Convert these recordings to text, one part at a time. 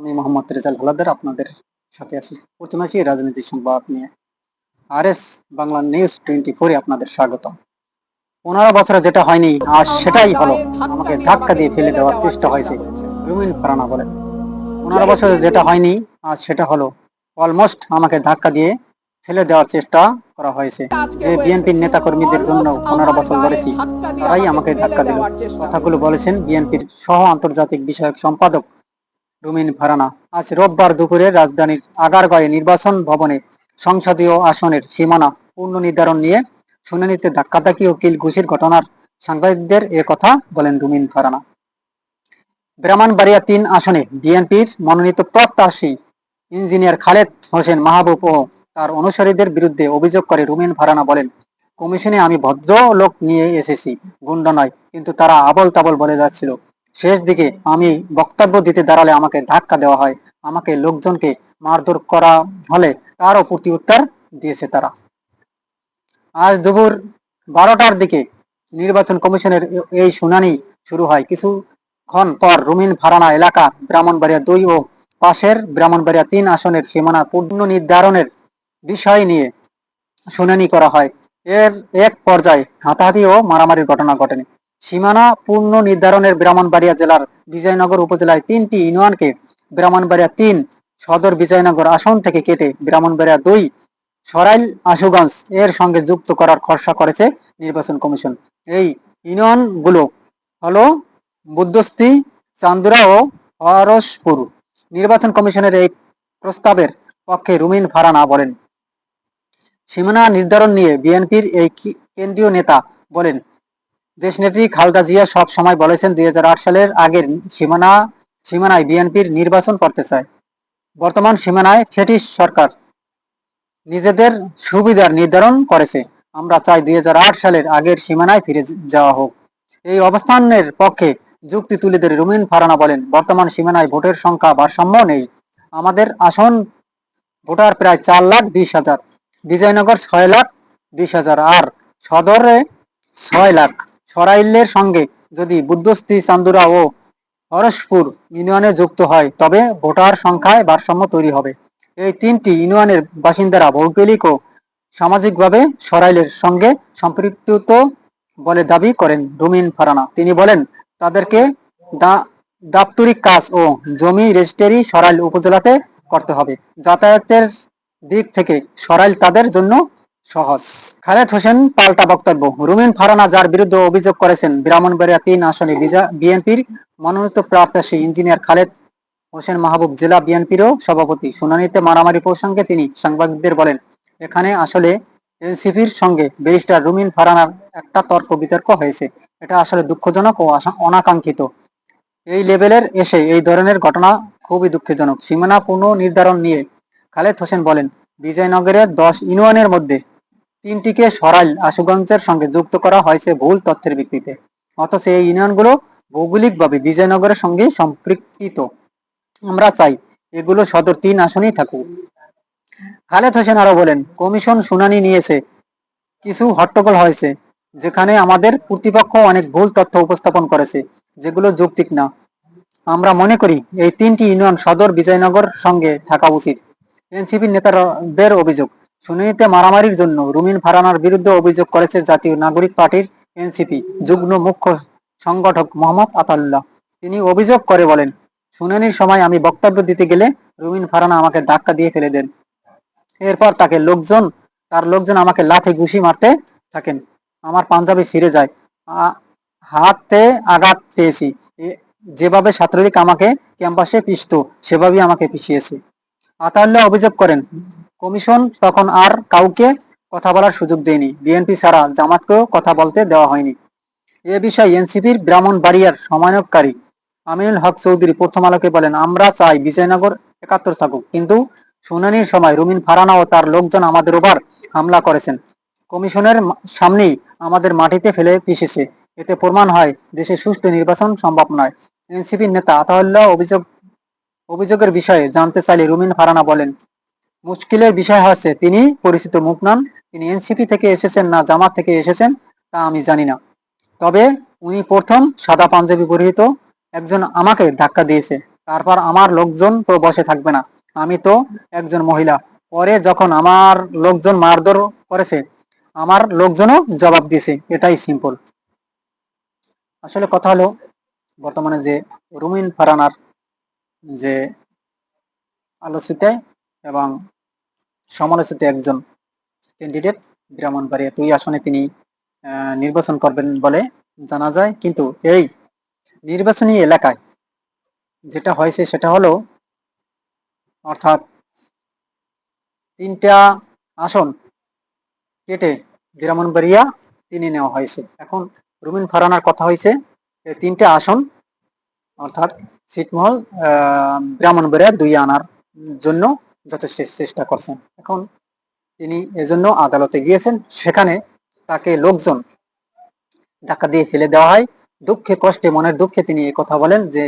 আমি মোহাম্মদ রেজাল হালাদার আপনাদের সাথে আছি। প্রথমে আছি রাজনৈতিক সংবাদ নিয়ে। R S Bangla news twenty ফোরে আপনাদের স্বাগত পনেরো বছরে যেটা হয়নি আজ সেটাই হলো। আমাকে ধাক্কা দিয়ে ফেলে দেওয়ার চেষ্টা হয়েছে। রুমিন ফারানা বলেন পনেরো বছরে যেটা হয়নি আজ সেটা হলো। অলমোস্ট আমাকে ধাক্কা দিয়ে ফেলে দেওয়ার চেষ্টা করা হয়েছে। যে বিএনপির নেতা কর্মীদের জন্য পনেরো বছর লড়েছি তারাই আমাকে ধাক্কা দিল। কথাগুলো বলেছেন বিএনপির সহ আন্তর্জাতিক বিষয়ক সম্পাদক রুমিন ফারানা। আজ রোববার দুপুরে রাজধানীর আগারগাঁয়ে নির্বাচন ভবনে সংসদীয় আসনের সীমানা পূর্ণ নির্ধারণ নিয়ে শুনানিতে ধাক্কাধাক্কি ও কিল ঘুষির ঘটনার সাংবাদিকদের এ কথা বলেন রুমিন ফারানা। ব্রাহ্মণবাড়িয়া তিন আসনে বিএনপির মনোনীত প্রত্যাশী ইঞ্জিনিয়ার খালেদ হোসেন মাহবুব ও তার অনুসারীদের বিরুদ্ধে অভিযোগ করে রুমিন ফারানা বলেন, কমিশনে আমি ভদ্র লোক নিয়ে এসেছি, গুন্ডা নয়, কিন্তু তারা আবল তাবল বলে যাচ্ছিল। শেষ দিকে আমি বক্তব্য দিতে দাঁড়ালে আমাকে ধাক্কা দেওয়া হয়। আমাকে লোকজনকে মারধর করা হলে তারও প্রতি উত্তর দিয়েছে তারা। আজ দুপুর বারোটার দিকে নির্বাচন কমিশনের এই শুনানি শুরু হয়। কিছুক্ষণ পর রুমিন ফারানা এলাকা, ব্রাহ্মণবাড়িয়া দুই ও পাশের ব্রাহ্মণবাড়িয়া তিন আসনের সীমানা পূর্ণ নির্ধারণের বিষয় নিয়ে শুনানি করা হয়। এর এক পর্যায়ে হাতাহাতি ও মারামারির ঘটনা ঘটেনি। সীমানা পূর্ণ নির্ধারণের ব্রাহ্মণবাড়িয়া জেলার বিজয়নগর উপজেলায় তিনটি ইউনিয়নকে ব্রাহ্মণবাড়িয়া তিন, সদর বিজয়নগর আসন থেকে কেটে ব্রাহ্মণবাড়িয়া দুই, সরাইল আশুগঞ্জ এর সঙ্গে যুক্ত করার খরচা করেছে নির্বাচন কমিশন। এই ইউনিয়নগুলো হলো বুদ্ধস্তি, চান্দুরা ও হরসপুর নির্বাচন কমিশনের এই প্রস্তাবের পক্ষে রুমিন ফারানা বলেন। সীমানা নির্ধারণ নিয়ে বিএনপির এই কেন্দ্রীয় নেতা বলেন দেশনেত্রী খালদা জিয়া সব সময় বলেছেন দুই হাজার আট সালের আগের সীমানা, সীমানায় বিএনপির নির্বাচন করতে চায়। বর্তমান সীমানায় ফেটিস সরকার নিজেদের সুবিধার নির্ধারণ করেছে। আমরা চাই দুই হাজার আট সালের আগের সীমানায় ফিরে যাওয়া হোক। এই অবস্থানের পক্ষে যুক্তি তুলে ধরে রুমিন ফারানা বলেন, বর্তমান সীমানায় ভোটের সংখ্যা ভারসাম্য নেই। আমাদের আসন ভোটার প্রায় চার লাখ বিশ হাজার। বিজয়নগর ছয় লাখ বিশ হাজার আর সদরে ছয় লাখ। সরাইলের সঙ্গে যদি বুদ্ধস্তি চান্দুরা ও হরসপুর ইউনিয়নে যুক্ত হয়, তবে ভোটার সংখ্যায় ভারসাম্য তৈরি হবে। এই তিনটি ইউনিয়নের বাসিন্দারা ভৌগোলিক ও সামাজিকভাবে সরাইলের সঙ্গে সম্পৃক্ত বলে দাবি করেন রুমিন ফারানা। তিনি বলেন, তাদেরকে দাপ্তরিক কাজ ও জমি রেজিস্ট্রি সরাইল উপজেলাতে করতে হবে। যাতায়াতের দিক থেকে সরাইল তাদের জন্য সহজ। খালেদ হোসেন পাল্টা বক্তব্য। রুমিন ফারানা যার বিরুদ্ধে অভিযোগ করেছেন ব্রাহ্মণবাড়িয়া তিন আসনে বিএনপির মনোনীত প্রার্থী ইঞ্জিনিয়ার খালেদ হোসেন মাহবুব জেলা বিএনপিরও সভাপতি। শুনানিতে মারামারি প্রসঙ্গে তিনি সাংবাদিকদের বলেন, এখানে আসলে এনসিপির সঙ্গে ব্যারিস্টার রুমিন ফারানার একটা তর্ক বিতর্ক হয়েছে। এটা আসলে দুঃখজনক ও অনাকাঙ্ক্ষিত। এই লেভেলের এসে এই ধরনের ঘটনা খুবই দুঃখজনক। সীমানা পুনঃ নির্ধারণ নিয়ে খালেদ হোসেন বলেন, বিজয়নগরের দশ ইউনিয়নের মধ্যে তিনটিকে সরাইল আশুগঞ্জের সঙ্গে যুক্ত করা হয়েছে ভুল তথ্যের ভিত্তিতে। অথচ এই ইউনিয়নগুলো ভৌগোলিকভাবে বিজয়নগরের সঙ্গে সম্পৃক্ত। আমরা চাই এগুলো সদর তিন আসনেই থাকুক। খালেদ হোসেন আরও বলেন, কমিশন শুনানি নিয়েছে, কিছু হট্টগোল হয়েছে, যেখানে আমাদের প্রতিপক্ষ অনেক ভুল তথ্য উপস্থাপন করেছে, যেগুলো যৌক্তিক না। আমরা মনে করি এই তিনটি ইউনিয়ন সদর বিজয়নগর সঙ্গে থাকা উচিত। এনসিপি নেতাদের অভিযোগ শুনানিতে মারামারির জন্য রুমিন ফারানার বিরুদ্ধে অভিযোগ করেছে জাতীয় নাগরিক পার্টির এনসিপি যুগ্ম মুখ্য সংগঠক মোহাম্মদ আতাল্লাহ তিনি অভিযোগ করে বলেন, শুনানির সময় আমি বক্তব্য দিতে গেলে রুমিন ফারানা আমাকে ধাক্কা দিয়ে ফেলে দেন। এরপর তাকে লোকজন, তার লোকজন আমাকে লাঠি, ঘুষি মারতে থাকেন। আমার পাঞ্জাবি ছিঁড়ে যায়। হাতে আঘাত পেয়েছি। যেভাবে ছাত্রলীগ আমাকে ক্যাম্পাসে পিষত, সেভাবেই আমাকে পিছিয়েছে আতাউল্লাহ অভিযোগ করেন কমিশন তখন আর কাউকে কথা বলার সুযোগ দেয়নি। বিএনপি ছাড়া জামাতকেও কথা বলতে দেওয়া হয়নি। এ বিষয়ে এনসিপির ব্রাহ্মণবাড়িয়ার সমন্বয়কারী আমিনুল হক চৌধুরী প্রথম আলোকে বলেন, আমরা চাই বিজয়নগর একাত্তর থাকুক। কিন্তু শুনানির সময় রুমিন ফারানা ও তার লোকজন আমাদের ওপর হামলা করেছেন। কমিশনের সামনেই আমাদের মাটিতে ফেলে পিষেছে। এতে প্রমাণ হয়, দেশে সুষ্ঠু নির্বাচন সম্ভব নয়। এনসিপির নেতা আতাউল্লাহ অভিযোগ, অভিযোগের বিষয়ে জানতে চাইলে রুমিন ফারানা বলেন মুশকিলের বিষয় হচ্ছে তিনি পরিচিত মুখ নন। তিনি এনসিপি থেকে এসেছেন না, জামাত থেকে এসেছেন, তা আমি জানি না। তবে উনি প্রথম সাদা পাঞ্জাবি পরিহিত, একজন আমাকে ধাক্কা দিয়েছে। তারপর আমার লোকজন তো বসে থাকবে না। আমি তো একজন মহিলা। পরে যখন আমার লোকজন মারধর করেছে, আমার লোকজনও জবাব দিয়েছে, এটাই সিম্পল আসলে কথা হলো, বর্তমানে যে রুমিন ফারানার যে আলোচিত এবং সমালোচিত একজন ক্যান্ডিডেট ব্রাহ্মণবাড়িয়া। দুই আসনে তিনি নির্বাচন করবেন বলে জানা যায়, কিন্তু এই নির্বাচনী এলাকায় যেটা হয়েছে সেটা হলো, অর্থাৎ তিনটা আসন কেটে ব্রাহ্মণবাড়িয়া তিনি নেওয়া হয়েছে। এখন রুমিন ফারানার কথা হয়েছে তিনটা আসন, অর্থাৎ ছিটমহল ব্রাহ্মণবাড়িয়া দুই আনার জন্য যথেষ্ট চেষ্টা করছেন। এখন তিনি এজন্য আদালতে গিয়েছেন, সেখানে তাকে লোকজন ধাক্কা দিয়ে ফেলে দেওয়া হয়। দুঃখে কষ্টে, মনের দুঃখে তিনি এই কথা বলেন যে,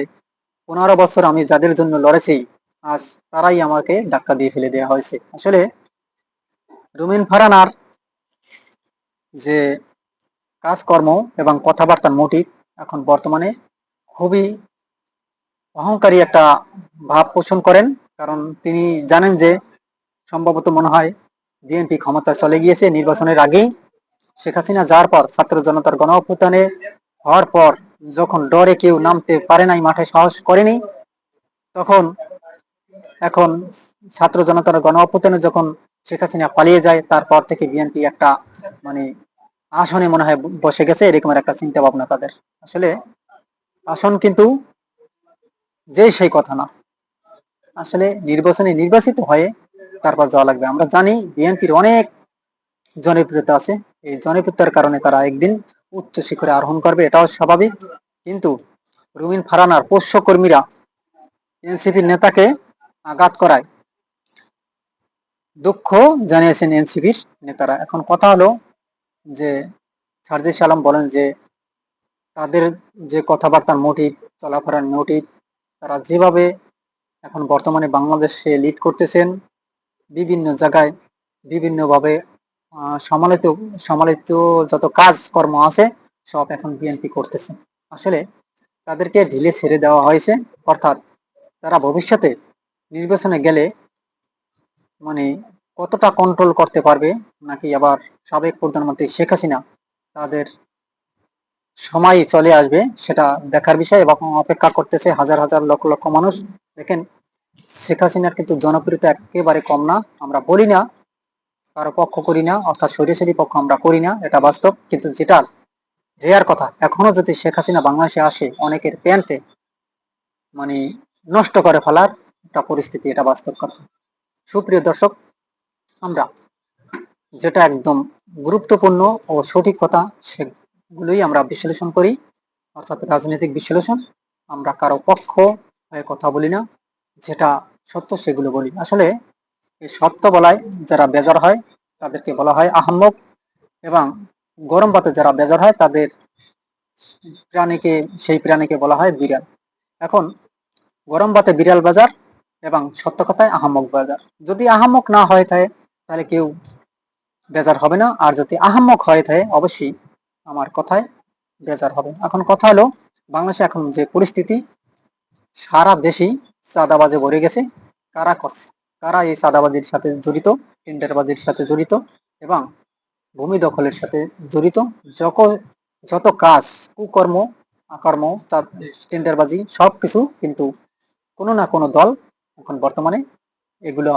পনেরো বছর আমি যাদের জন্য লড়েছি, আজ তারাই আমাকে ধাক্কা দিয়ে ফেলে দেওয়া হয়েছে। আসলে রুমিন ফারানার যে কাজকর্ম এবং কথাবার্তার মোটিভ এখন বর্তমানে খুবই অহংকারী একটা ভাব পোষণ করেন। কারণ তিনি জানেন যে সম্ভবত মনে হয় বিএনপি ক্ষমতা চলে গিয়েছে নির্বাচনের আগেই। শেখ হাসিনা যাওয়ার পর ছাত্র জনতার গণ অভ্যুত্থানে হওয়ার পর যখন ডরে কেউ নামতে পারে নাই, মাঠে সাহস করেনি, তখন এখন ছাত্র জনতার গণ অভ্যুত্থানে যখন শেখ হাসিনা পালিয়ে যায়, তারপর থেকে বিএনপি একটা মানে আসনে মনে হয় বসে গেছে এরকমের একটা চিন্তা ভাবনা তাদের। আসলে আসন কিন্তু যে সেই কথা না। আসলে নির্বাচনে নির্বাচিত হয়ে তারপর যাওয়া লাগবে। আমরা জানি বিএনপির অনেক জনপ্রিয়তা আছে। এই জনপ্রিয়তার কারণে তারা একদিন উচ্চ শিখরে আরোহণ করবে, এটাও স্বাভাবিক। কিন্তু রুমিন ফারানার পোষ্য কর্মীরা এনসিপির নেতাকে আঘাত করায়। দুঃখ জানিয়েছেন এনসিপির নেতারা। এখন কথা হলো যে সারজিস আলম বলেন যে তাদের যে কথাবার্তার মোটিভ, চলাফেরার মোটিভ, তারা যেভাবে এখন বর্তমানে বাংলাদেশে লিড করতেছেন বিভিন্ন জায়গায় বিভিন্নভাবে সমালিত সমালোচিত যত কাজকর্ম আছে, সব এখন বিএনপি করতেছে। আসলে তাদেরকে ঢিলে ছেড়ে দেওয়া হয়েছে, অর্থাৎ তারা ভবিষ্যতে নির্বাচনে গেলে মানে কতটা কন্ট্রোল করতে পারবে, নাকি আবার সাবেক প্রধানমন্ত্রী শেখ হাসিনা তাদের সময় চলে আসবে, সেটা দেখার বিষয় এবং অপেক্ষা করতেছে হাজার হাজার লক্ষ লক্ষ মানুষ। দেখেন, শেখ হাসিনার কিন্তু জনপ্রিয়তা একেবারে কম না, আমরা বলি না, কারও পক্ষ করি না, অর্থাৎ সরিয়ে পক্ষ আমরা করি না, এটা বাস্তব, কিন্তু যেটা রেয়ার কথা, এখনও যদি শেখ হাসিনা বাংলাদেশে আসে, অনেকের প্যান্টে মানে নষ্ট করে ফেলার একটা পরিস্থিতি, এটা বাস্তব কথা। সুপ্রিয় দর্শক, আমরা যেটা একদম গুরুত্বপূর্ণ ও সঠিক কথা, সেগুলোই আমরা বিশ্লেষণ করি, অর্থাৎ রাজনৈতিক বিশ্লেষণ, আমরা কারও পক্ষ কথা বলি না, যেটা সত্য সেগুলো বলি। আসলে সত্য বলায় যারা বেজার হয়, তাদেরকে বলা হয় আহম্মক এবং গরম পাতে যারা বেজার হয়, তাদের প্রাণীকে, সেই প্রাণীকে বলা হয় বিড়াল। এখন, গরম পাতে বিড়াল বাজার এবং সত্য কথায় আহাম্মক বাজার। যদি আহাম্মক না হয়ে থাকে, তাহলে কেউ বেজার হবে না। আর যদি আহাম্মক হয়ে থাকে, অবশ্যই আমার কথায় বেজার হবে এখন কথা হলো, বাংলাদেশে এখন যে পরিস্থিতি সারা দেশেই চাঁদাবাজে ভরে গেছে। কারা করছে কারা এই চাঁদাবাজির সাথে জড়িত, টেন্ডারবাজির সাথে জড়িত এবং ভূমি দখলের সাথে জড়িত? যত যত কাজ, কুকর্ম, আকর্ম টেন্ডারবাজি সব কিছু কিন্তু কোনো না কোনো দল এখন বর্তমানে এগুলো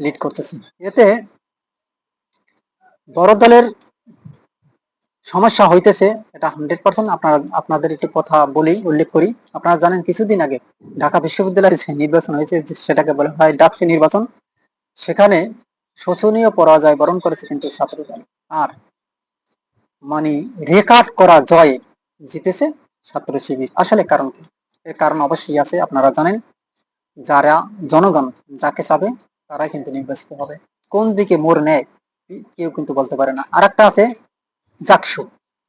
লিড করতেছে। এতে বড় দলের সমস্যা হইতেছে, এটা হান্ড্রেড পার্সেন্ট আপনারা, আপনাদের একটি কথা বলি উল্লেখ করি। আপনারা জানেন কিছুদিন আগে ঢাকা বিশ্ববিদ্যালয়ের যে নির্বাচন হয়েছে সেটাকে বলা হয় ডাকসি নির্বাচন। সেখানে শোচনীয় পরাজয় বরণ করেছে কিন্তু ছাত্র দল আর মানে রেকর্ড করা জয়ে জিতেছে ছাত্র শিবির। আসলে কারণ কি? এর কারণ অবশ্যই আছে, আপনারা জানেন। যারা জনগণ যাকে চাবে, তারাই কিন্তু নির্বাচিত হবে। কোন দিকে মোড় নেয়, কেউ কিন্তু বলতে পারে না। আর একটা আছে জাকসু।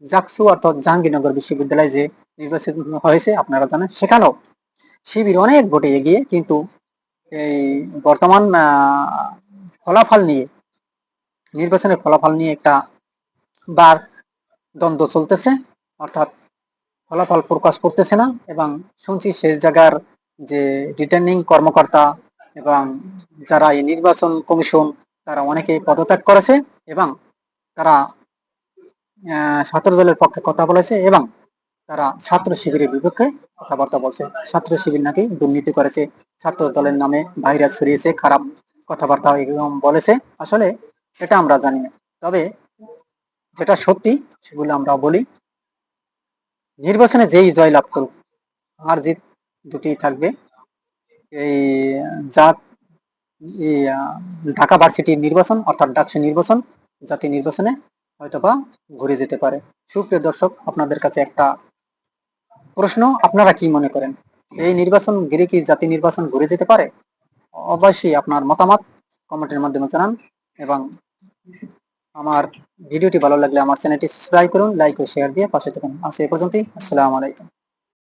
জাকসু অর্থাৎ জাহাঙ্গীরনগর বিশ্ববিদ্যালয়ে যে নির্বাচিত হয়েছে, আপনারা জানেন, সেখানেও শিবির অনেক ভোটে এগিয়ে, কিন্তু এই বর্তমান ফলাফল নিয়ে, নির্বাচনের ফলাফল নিয়ে একটা বার দ্বন্দ্ব চলতেছে। অর্থাৎ ফলাফল প্রকাশ করতেছে না, এবং শুনছি শেষ জায়গার যে রিটার্নিং কর্মকর্তা এবং যারা এই নির্বাচন কমিশন, তারা অনেকে পদত্যাগ করেছে, এবং তারা ছাত্র দলের পক্ষে কথা বলেছে এবং তারা ছাত্র শিবিরের বিপক্ষে কথাবার্তা বলছে। ছাত্র শিবির নাকি দুর্নীতি করেছে। ছাত্র দলের নামে ভাইরাস ছড়িয়েছে, খারাপ কথাবার্তা এরকম বলেছে। আসলে এটা আমরা জানি না। তবে যেটা সত্যি, সেগুলো আমরা বলি, নির্বাচনে যেই জয় লাভ করুক আর জিত দুটি থাকবে। এই, জাত ঢাকা ভার্সিটির নির্বাচন অর্থাৎ ডাকসু নির্বাচন, জাতীয় নির্বাচনে হয়তোবা ঘুরে যেতে পারে। সুপ্রিয় দর্শক, আপনাদের কাছে একটা প্রশ্ন, আপনারা কি মনে করেন? এই নির্বাচন ঘিরে কি জাতি নির্বাচন ঘুরে যেতে পারে? অবশ্যই আপনার মতামত কমেন্টের মাধ্যমে জানান এবং আমার ভিডিওটি ভালো লাগলে আমার চ্যানেলটি সাবস্ক্রাইব করুন, লাইক ও শেয়ার দিয়ে পাশে থাকুন। আজ এ পর্যন্তই, আসসালামু আলাইকুম।